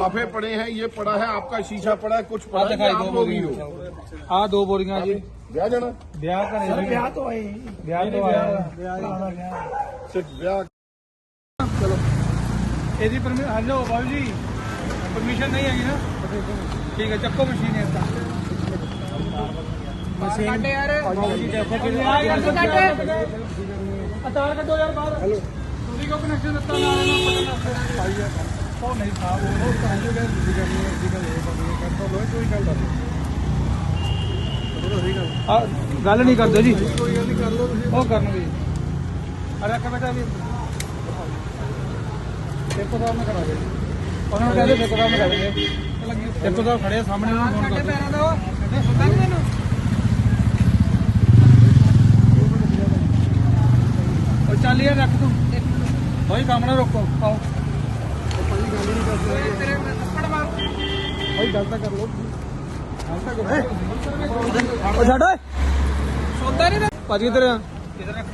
लिफाफे पड़े हैं ये पड़ा है आपका शीशा पड़ा है कुछ पड़ा है आप लोग ही हो। हाँ दो बोरियाँ जी। ब्याह जाना? ब्याह का नहीं ब्याह तो ब्याह तो सिर्फ़ ब्याह। चलो। हेलो बाबू जी परमिशन नहीं आई ना? ठीक है चक्को मशीन है इसका। मशीन यार। अतार का को कनेक्शन ਉਹ ਨਹੀਂ ਸਾਹਿਬ ਉਹ ਤਾਂ ਜੋ ਗੱਲ ਨਹੀਂ ਹੈ ਗੱਲ ਇਹ ਬੰਦੇ ਕਰ ਤੋਂ ਲੋਈ ਕੋਈ ਗੱਲ ਨਹੀਂ। ਆ ਗੱਲ ਨਹੀਂ ਕਰਦੇ ਜੀ। ਕੋਈ ਗੱਲ ਨਹੀਂ ਕਰ ਲਓ ਤੁਸੀਂ। ਉਹ ਕਰਨਗੇ ਅਰੇ ਰੱਖ ਬੇਟਾ ਵੀ ਦੇਖੋ ਦਾ ਮੈਂ ਕਰਾ ਦੇ। ਉਹਨਾਂ ਨੂੰ ਕਹਿੰਦੇ ਦੇਖੋ ਦਾ ਮੈਂ ਕਰਾ ਦੇ। ਦੇਖੋ ਦਾ ਖੜੇ ਸਾਹਮਣੇ ਉਹਨਾਂ ਨੂੰ ਫੋਨ ਕਰ ਪੈਰਾਂ ਦਾ। ਉਹ ਸੁਣਦਾ ਨਹੀਂ ਤੈਨੂੰ ਉਹ ਚੱਲ ਯਾਰ ਰੱਖ ਤੂੰ। ਭਾਈ ਕੰਮ ਨਾ ਰੋਕੋ। ਆਓ। ਤੇਰੇ ਥੱਪੜ ਮਾਰ ਭਾਈ ਗੱਲ ਤਾਂ ਕਰ ਲੋ ਗੱਲ ਤਾਂ ਕਰੋ ਉਹ ਛੱਡ ਓਏ ਸੌਦਾ ਨਹੀਂ ਭਾਜੀ ਕਿੱਧਰ ਆ ਕਿੱਧਰ ਰੱਖ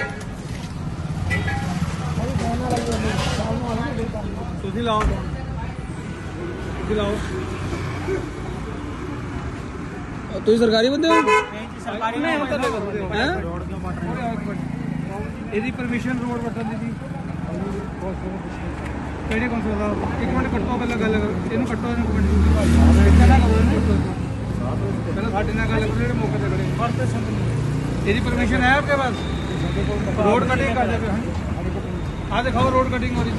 ਤੁਸੀਂ ਲਾਓ ਤੁਸੀਂ ਲਾਓ ਤੁਸੀਂ ਸਰਕਾਰੀ ਬੰਦੇ ਹੋ ਸਰਕਾਰੀ ਨਹੀਂ ਹੁੰਦਾ ਹੈ ਇਹਦੀ ਪਰਮਿਸ਼ਨ ਰੋਡ ਵੱਟਣ ਦੀ ਸੀ ਕਿਹੜੇ ਕੌਂਸਲ ਦਾ ਇੱਕ ਮਿੰਟ ਕੱਟੋ ਪਹਿਲਾਂ ਗੱਲ ਕਰੋ। ਇਹਨੂੰ ਕੱਟੋ ਇਹਨੂੰ ਮਿੰਟ। ਪਹਿਲਾਂ ਕਰੋ ਇਹਨੂੰ। ਪਹਿਲਾਂ ਸਾਡੇ ਨਾਲ ਗੱਲ ਕਰੋ, ਜਿਹੜੇ ਮੌਕੇ ਤੇ ਖੜੇ। ਵਰਤੇ ਸੰਦ ਇਹਦੀ ਪਰਮਿਸ਼ਨ ਹੈ ਆਪਕੇ ਪਾਸ? ਰੋਡ ਕਟਿੰਗ ਕਰਦੇ ਪਏ ਹਾਂ ਆ ਦਿਖਾਓ ਰੋਡ ਕਟਿੰਗ ਹੋ ਰਹੀ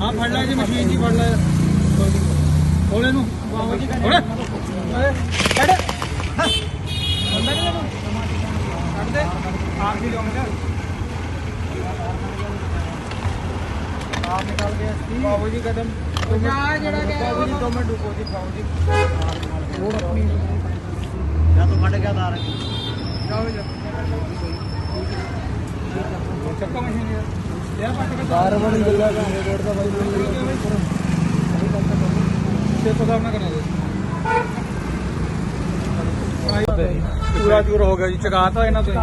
ਹਾਂ ਫੜ ਲੈ ਜੀ ਮਸ਼ੀਨ ਜੀ ਫੜ ਲੈ। ਖੋਲ ਇਹਨੂੰ। ਖੋਲ। ਓਏ ਕੱਢ। ਬੰਦਾ ਨਹੀਂ ਇਹਨੂੰ ਕੱਢ ਦੇ। ਆਪ ਹੀ ਲਾਉਂਗਾ ਆਪ ਨਿਕਾਲ ਕੇ ਬਾਬੂ ਜੀ ਕਦਮ ਜਾ ਜਿਹੜਾ ਕਿ ਬਾਬੂ ਜੀ ਦੋ ਮਿੰਟ ਰੁਕੋ ਜੀ ਬਾਬੂ ਜੀ। ਰੋਡ ਆਪਣੀ ਜਾਂ ਤਾਂ ਫੜ ਗਿਆ ਤਾਰ। ਜਾਓ ਜਾ। ਚੱਕਾ ਮਸ਼ੀਨ ਯਾਰ। ਇਹ ਪੱਟ ਕੇ ਤਾਰ। ਬਣੀ ਗੱਲਾਂ ਦਾ ਰੋਡ ਦਾ ਬਾਈ ਤੇ ਪਤਾ ਨਾ ਕਰਾ ਦੇ ਪੂਰਾ ਚੂਰ ਹੋ ਗਿਆ ਜੀ ਚਗਾਤਾ ਇਹਨਾਂ ਤੋਂ।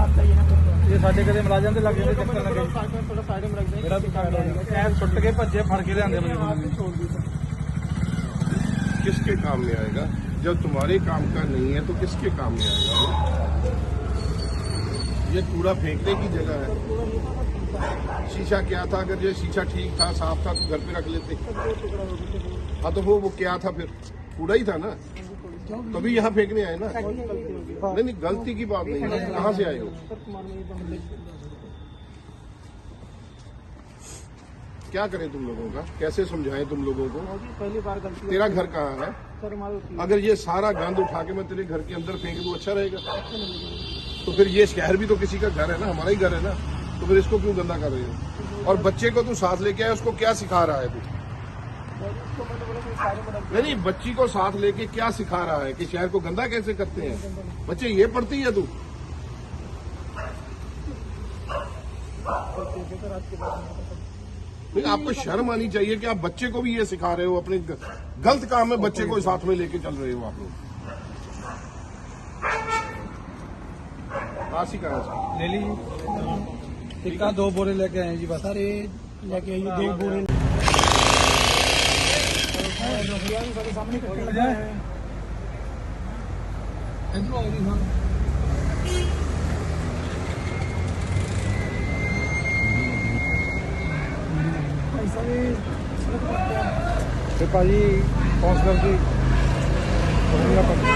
ਇਹ ਸਾਡੇ ਕਦੇ ਮੁਲਾਜ਼ਮ ਦੇ ਲੱਗ ਜਾਂਦੇ ਚੱਕਰ ਲੱਗੇ ਥੋੜਾ ਸਾਈਡ ਮੇ ਲੱਗ ਮੇਰਾ ਵੀ ਕਾਰਡ ਹੋ ਗਿਆ ਐ ਸੁੱਟ ਕੇ ਭੱਜੇ ਫੜ ਕੇ ਲਿਆਂਦੇ ਮੈਨੂੰ किसके काम में आएगा जब तुम्हारे काम का नहीं है तो किसके काम में आएगा ये कूड़ा फेंकने की जगह है शीशा क्या था अगर ये शीशा ठीक था साफ था तो घर पे रख लेते हाँ तो वो वो क्या था फिर कूड़ा ही था ना तभी यहाँ फेंकने आए ना? नहीं नहीं, गलती की बात नहीं है। कहाँ से आए हो? क्या करें तुम लोगों का? कैसे समझाएँ तुम लोगों को? पहली बार गलती तेरा घर कहाँ है? अगर ये सारा गंद उठा के मैं तेरे घर के अंदर फेंक दूँ अच्छा रहेगा। तो फिर ये शहर भी तो किसी का घर है ना? हमारा ही घर है ना? तो फिर इसको क्यों गंदा कर रहे हो? और बच्चे को तू साथ लेके आया, उसको क्या सिखा रहा है तू? नहीं नहीं, बच्ची को साथ लेके क्या सिखा रहा है कि शहर को गंदा कैसे करते हैं? बच्चे, ये पढ़ती है तू? नहीं, आपको शर्म आनी चाहिए कि आप बच्चे को भी ये सिखा रहे हो, अपने गलत काम में बच्चे को साथ में लेके चल रहे हो आप लोग। ले लीजिए। टिक्का दो बोरे लेके आए जी सर ये लेके आइए, दो बोरे। ਤੇ ਭਾਜੀ ਕੌਂਸਲਰ ਦੀ ਉਹਦਾ ਪਤਾ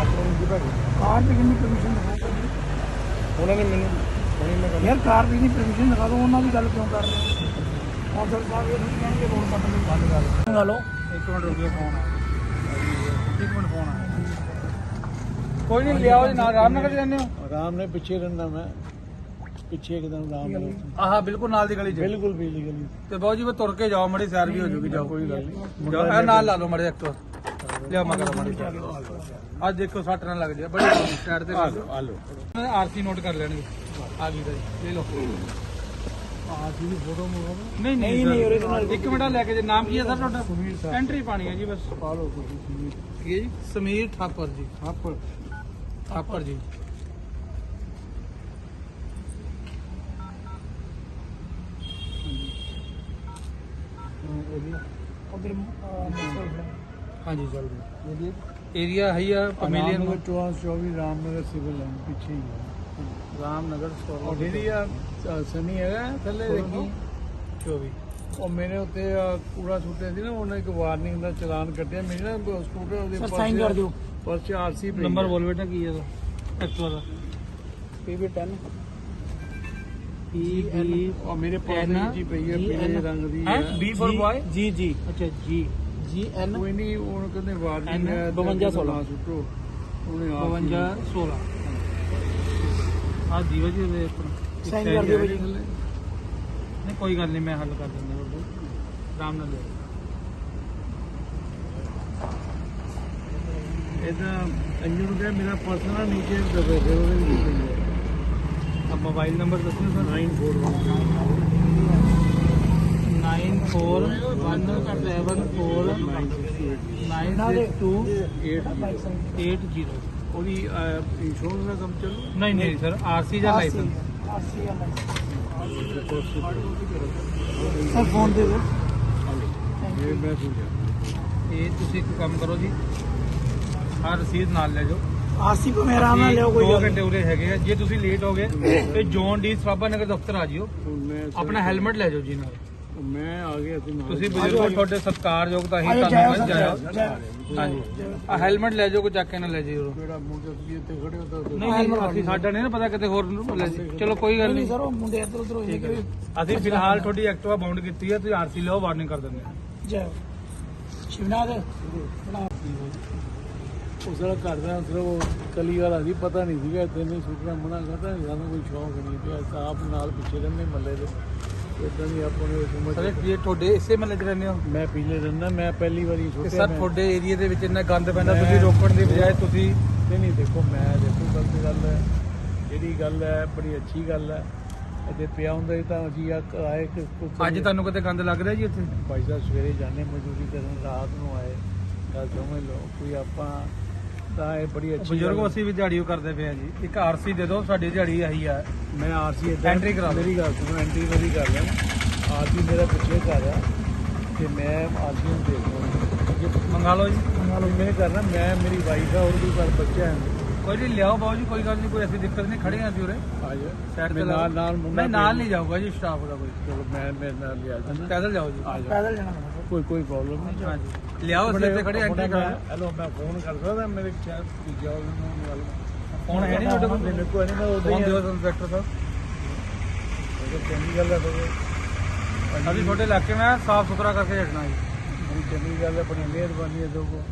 ਆਪਣੇ ਜੀ ਭਾਜੀ ਕਾਰ ਦੀ ਕਿੰਨੀ ਪਰਮਿਸ਼ਨ ਦਿਖਾ ਉਹਨਾਂ ਨੇ ਮੈਨੂੰ ਹੁਣੇ ਮੈਂ ਯਾਰ ਕਾਰ ਦੀ ਨਹੀਂ ਪਰਮਿਸ਼ਨ ਦਿਖਾ ਦੋ ਉਹਨਾਂ ਦੀ ਗੱਲ ਕਿਉਂ ਕਰ ਰਹੇ ਹੋ ਕੌਂਸਲ ਸਾਹਿਬ ਇਹ ਨਹੀਂ ਕਹਿਣਗੇ ਰੋਡ ਕੱਟ ਲਈ ਬੰਦ ਕਰ ਲਗਾ ਲਓ ਇੱਕ ਮਿੰਟ ਰੁਕਿਓ ਫੋਨ ਇੱਕ ਮਿੰਟ ਫੋਨ ਆ ਕੋਈ ਨਹੀਂ ਲਿਆਓ ਜੀ ਨਾਲ ਕਰ ਜਾਂਦੇ ਹੋ। ਆਰਾਮ ਨੇ ਪਿੱਛੇ ਰਹਿੰਦਾ ਮੈਂ। ਪਿੱਛੇ ਇੱਕਦਮ ਆਰਾਮ ਨਾਲ ਆਹਾ ਬਿਲਕੁਲ ਨਾਲ ਦੀ ਗਲੀ 'ਚ। ਬਿਲਕੁਲ ਬਿਜਲੀ ਗਲੀ। ਤੇ ਬਾਊ ਜੀ ਮੈਂ ਤੁਰ ਕੇ ਜਾਓ ਮੜੀ ਸੈਰ ਵੀ ਹੋ ਜੂਗੀ ਜਾਓ। ਕੋਈ ਗੱਲ ਨਹੀਂ। ਜਾਓ ਇਹ ਨਾਲ ਲਾ ਲਓ ਮੜੇ ਇੱਕ ਲਿਆ ਮਗਰ ਮੜੀ ਅੱਜ ਦੇਖੋ ਸੱਟ ਨਾ ਲੱਗ ਜਾਏ ਬੜੀ ਸਾਈਡ ਤੇ ਆ ਲਓ। ਆਰਸੀ ਨੋਟ ਕਰ ਲੈਣਗੇ। ਆ ਗਈ ਦਾ ਜੀ ਲੈ ਲਓ। ਨਹੀਂ ਨਹੀਂ, ਨਹੀਂ, ਉਹਦੇ ਨਾਲ- ਇੱਕ ਮਿੰਟ ਲੈ ਕੇ ਜੇ ਨਾਮ ਕੀ ਹੈ ਸਰ ਤੁਹਾਡਾ ਐਂਟਰੀ ਪਾਣੀ ਹੈ ਜੀ ਬਸ ਪਾ ਲਓ ਤੁਸੀਂ ਕੀ ਹੈ ਜੀ ਸਮੀਰ ਠਾਕੁਰ ਜੀ ਆਪਰ ਠਾਕੁਰ ਜੀ ਉਧਰ ਮਸਲ ਹਾਂਜੀ ਚੱਲ ਜੀ ਏਰੀਆ ਹੈ ਆ ਪਮੇਲੀਅਨ ਰਾਮਨਗਰ 24 ਰਾਮਨਗਰ ਸਿਵਲ ਲਾਈਨ ਪਿੱਛੇ ਹੀ ਹੈ ਰਾਮਨਗਰ ਉਹ ਜਿਹੜੀ ਆ ਸਨੀ ਹੈਗਾ ਥੱਲੇ ਦੇਖੀ। 24 ਉਹ ਮੇਰੇ ਉੱਤੇ ਕੂੜਾ ਸੁੱਟਿਆ ਸੀ ਨਾ ਉਹਨੇ ਇੱਕ ਵਾਰਨਿੰਗ ਦਾ ਚਲਾਨ ਕੱਟਿਆ ਮੇਰੇ ਨਾ ਸਕੂਟਰ ਉਹਦੇ Sir, sign ਕਰ ਦਿਓ। ਪਰਚੇ ਆਰਸੀ ਨੰਬਰ ਬੋਲ ਬੇਟਾ ਕੀ ਹੈ ਇਹਦਾ ਐਕਟੁਆ ਦਾ ਪੀਵੀ 10 ਪੀ ਉਹ ਮੇਰੇ ਪਰਸ N, ਜੀ ਪਈ ਹੈ ਪੀਲੇ ਰੰਗ ਦੀ ਹੈ? ਬੀ ਫॉर ਬॉय ਜੀ ਜੀ। ਅੱਛਾ ਜੀ। ਜੀ ਐਨ। ਕੋਈ ਨਹੀਂ ਉਹਨੂੰ ਕਹਿੰਦੇ ਵਾਰਨਿੰਗ ਹੈ 52 16 ਨਾ ਸੁੱਟੋ। ਉਹਨੇ ਆਪ 52 16 ਆ ਦੀਵਾ ਜੀ ਦੇ ਸਾਈਨ ਕਰ ਦਿਓ ਜੀ ਨਹੀਂ ਕੋਈ ਗੱਲ ਨਹੀਂ ਮੈਂ ਹੱਲ ਕਰ ਦਿੰਦਾ ਬਾਬੂ ਆਰਾਮ ਨਾਲ ਲੈ ਇਹਦਾ ਅੰਜੂ ਨੂੰ ਕਿਹਾ ਮੇਰਾ ਪਰਸਨਲ ਨੀਚੇ ਦਬੇ ਦੇ ਉਹਦੇ ਵਿੱਚ ਪਈ ਹੈ ਆ ਮੋਬਾਈਲ ਨੰਬਰ ਦੱਸੋ ਸਰ 941 94 941 748 80 ਉਹਦੀ ਇੰਸ਼ੋਰੈਂਸ ਦਾ ਕੰਮ ਚੱਲੂ? ਨਹੀਂ ਨਹੀਂ ਸਰ ਆਰਸੀ ਜਾਂ ਲਾਇਸੈਂਸ ਆਰਸੀ ਜਾਂ ਸਰ ਫੋਨ ਦੇ ਦਿਓ। ਇਹ ਮੈਂ ਪੁੱਛਿਆ ਇਹ ਤੁਸੀਂ ਇੱਕ ਕੰਮ ਕਰੋ ਜੀ। ਆ ਰਸੀਦ ਨਾਲ ਲੈ ਜਾਓ। ਆਰਸੀ ਕੋ ਮੇਰਾ ਨਾ ਲਿਓ ਕੋਈ 2 ਘੰਟੇ ਉਰੇ ਹੈਗੇ ਆ। ਜੇ ਤੁਸੀਂ ਲੇਟ ਹੋ ਤੇ ਜੋਨ ਡੀ ਸਵਾਬਾ ਨਗਰ ਦਫ਼ਤਰ ਆ ਜਿਓ। ਆਪਣਾ ਹੈਲਮਟ ਲੈ ਜਾਓ ਜੀ ਨਾਲ। ਮੈਂ ਆ ਗਿਆ ਸੀ ਨਾਲ। ਤੁਸੀਂ ਬਜ਼ੁਰਗੋ ਤੁਹਾਡੇ ਸਤਿਕਾਰਯੋਗ ਤਾਂ ਹੀ ਤੁਹਾਨੂੰ ਜਾਓ ਮਿਲ ਜਾਇਆ ਜਾਓ ਹਾਂਜੀ। ਆ ਹੈਲਮਟ ਲੈ ਜਾਓ ਕੋਈ ਚੱਕ ਕੇ ਨਾ ਲੈ ਜਾਇਓ। ਕਿਹੜਾ ਮੁੰਡਾ ਤੁਸੀਂ ਇੱਥੇ ਖੜੇ ਹੋ ਤਾਂ ਨਹੀਂ ਨਹੀਂ ਅਸੀਂ ਸਾਡਾ ਨਹੀਂ ਨਾ ਪਤਾ ਕਿਤੇ ਹੋਰ ਨੂੰ ਲੈ ਜਾਇਓ। ਚਲੋ ਕੋਈ ਗੱਲ ਨਹੀਂ ਸਰ ਉਹ ਮੁੰਡੇ ਇੱਧਰ ਉੱਧਰ ਹੋਏ ਕਿ ਅਸੀਂ ਫਿਲਹਾਲ ਤੁਹਾਡੀ ਐਕਟਿਵਾ ਬਾਉਂਡ ਕੀਤੀ ਹੈ ਤੁਸੀਂ ਆਰਸੀ ਲਓ ਵਾਰਨਿੰਗ ਕਰ ਦਿੰਦੇ ਹਾਂ। ਜੈ। ਸ਼ਿਵਨਾਥ ਬਣਾ। ਉਹ ਸਾਰਾ ਘਰ ਦਾ ਸਿਰਫ ਉਹ ਕਲੀ ਵਾਲਾ ਸੀ ਪਤਾ ਨਹੀਂ ਸੀਗਾ ਇੱਥੇ ਨਹੀਂ ਸੁੱਟਣਾ ਮਨਾ ਕਰਦਾ ਨਹੀਂ ਸਾਨੂੰ ਕੋਈ ਸ਼ੌਕ ਨਹੀਂ ਪਿਆ। ਸਾਹਬ ਨਾਲ ਪਿੱਛੇ ਰਹਿੰਦੇ ਮੱਲੇ ਦੇ। ਇਦਾਂ ਦੀ ਆਪਾਂ ਨੂੰ ਸਮਝ ਸਰ ਇਹ ਤੁਹਾਡੇ ਇਸੇ ਮਹੱਲੇ 'ਚ ਰਹਿੰਦੇ ਹੋ? ਮੈਂ ਪੀਲੇ ਰਹਿੰਦਾ ਮੈਂ ਪਹਿਲੀ ਵਾਰੀ ਤੇ ਸੁੱਟਿਆ ਸਰ ਮੈਂ- ਤੁਹਾਡੇ ਏਰੀਆ ਦੇ ਵਿੱਚ ਇੰਨਾ ਗੰਦ ਪੈਂਦਾ ਮੈਂ- ਤੁਸੀਂ ਰੋਕਣ ਦੀ ਬਜਾਏ ਤੁਸੀਂ ਨਹੀਂ ਨਹੀਂ ਦੇਖੋ ਮੈਂ ਦੇਖੋ ਗਲਤ ਗੱਲ ਹੈ। ਜਿਹੜੀ ਗੱਲ ਹੈ ਬੜੀ ਅੱਛੀ ਗੱਲ ਹੈ। ਪਿਆ ਹੁੰਦਾ ਸੀ ਤਾਂ ਅਸੀਂ ਆ ਆਏ ਕਿ ਕੁਝ ਅੱਜ ਤੁਹਾਨੂੰ ਕਿਤੇ ਗੰਦ ਲੱਗ ਰਿਹਾ ਜੀ ਇੱਥੇ ਭਾਈ ਸਾਹਿਬ ਸਵੇਰੇ ਜਾਣੇ ਮਜ਼ਦੂਰੀ ਕਰਨ ਰਾਤ ਨੂੰ ਆਏ। ਤਾਂ ਸਮਝ ਲਓ ਕੋਈ ਆਪਾਂ ਤਾਂ ਇਹ ਬੜੀ ਅੱਛੀ ਬਜ਼ੁਰਗੋ ਅਸੀਂ ਵੀ ਦਿਹਾੜੀ ਉਹ ਕਰਦੇ ਪਏ ਆ ਜੀ। ਇੱਕ ਆਰਸੀ ਦੇ ਦਿਓ ਸਾਡੀ ਦਿਹਾੜੀ ਆਹੀ ਆ। ਮੈਂ ਆਰਸੀ Entry ਕਰਾ ਦਿਓ। ਮੇਰੀ ਗੱਲ ਸੁਣੋ ਐਂਟਰੀ ਮੇਰੀ ਕਰ ਲਿਆ। ਆਰਸੀ ਮੇਰਾ ਪਿੱਛੇ ਕਰ ਆ ਤੇ ਮੈਂ ਆਰਸੀ ਨੂੰ ਦੇਖ ਲਵਾਂ ਮੰਗਾ ਲਓ ਜੀ। ਮੰਗਾ ਲਓ ਮੈਂ ਕਰਨਾ ਮੈਂ ਮੇਰੀ ਵਾਈਫ ਆ ਹੋਰ ਕੋਈ ਘਰ ਬੱਚਾ ਹੈ ਕੋਈ ਨਹੀਂ ਲਿਆਓ ਬਾਬੂ ਜੀ ਕੋਈ ਗੱਲ ਨਹੀਂ ਕੋਈ ਐਸੀ ਦਿੱਕਤ ਨਹੀਂ ਖੜੇ ਆ ਅਸੀਂ ਉਰੇ। ਆ ਜਾ ਸਾਈਡ ਮੈਂ ਤੇ ਨਾਲ ਨਾਲ ਮੁੰਡਾ ਮੈਂ ਨਾਲ ਨਹੀਂ ਜਾਊਗਾ ਜੀ ਸਟਾਫ ਦਾ ਕੋਈ। ਚਲੋ ਮੈਂ ਮੇਰੇ ਨਾਲ ਲਿਆ ਪੈਦਲ ਜਾਓ ਜੀ। ਆ ਜਾ ਪੈਦਲ ਜਾਣਾ। ਕੋਈ ਕੋਈ ਪ੍ਰੋਬਲਮ ਨਹੀਂ। ਹਾਂਜੀ। ਲਿਆਓ ਅਸੀਂ ਇੱਥੇ ਖੜੇ ਐਂਟਰੀ ਕਰਾ ਹੈਲੋ ਮੈਂ ਫੋਨ ਕਰ ਸਕਦਾ ਮੇਰੇ ਚਾਹ ਤੀਜਾ ਉਹਨੂੰ ਗੱਲ ਫੋਨ ਹੈ ਨਹੀਂ ਤੁਹਾਡੇ ਕੋਲ ਮੇਰੇ ਕੋਲ ਨਹੀਂ ਮੈਂ ਉਦੋਂ ਫੋਨ ਹੀ ਦਿਓ ਇੰਸਪੈਕਟਰ ਸਾਹਿਬ ਚੰਗੀ ਗੱਲ ਹੈ ਫਿਰ ਅਸੀਂ ਤੁਹਾਡੇ ਇਲਾਕੇ ਮੈਂ ਸਾਫ ਸੁਥਰਾ ਕਰਕੇ ਰੱਖਣਾ ਜੀ ਬੜੀ ਚੰਗੀ ਗੱਲ ਹੈ ਬੜੀ ਮਿਹਰਬਾਨੀ ਹੈ ਦੋਗੋ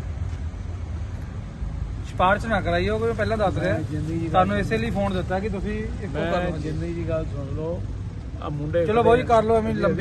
ਸਿਫਾਰਿਸ਼ ਨਾ ਕਰਾਈਓ ਕੋਈ ਪਹਿਲਾਂ ਦੱਸ ਰਿਹਾ ਮੈਂ ਜ਼ਿੰਦਗੀ ਦੀ ਤੁਹਾਨੂੰ ਗੱਲ- ਇਸੇ ਲਈ ਫੋਨ ਦਿੱਤਾ ਕਿ ਤੁਸੀਂ ਇੱਕੋ ਕਰ ਮੈਂ ਲਓ ਜ਼ਿੰਦਗੀ ਦੀ ਗੱਲ ਸੁਣ ਲਓ ਆ ਮੁੰਡੇ ਚਲੋ ਬਾਊ ਜੀ ਕਰ ਲਓ ਐਵੇਂ ਲੰਬੀ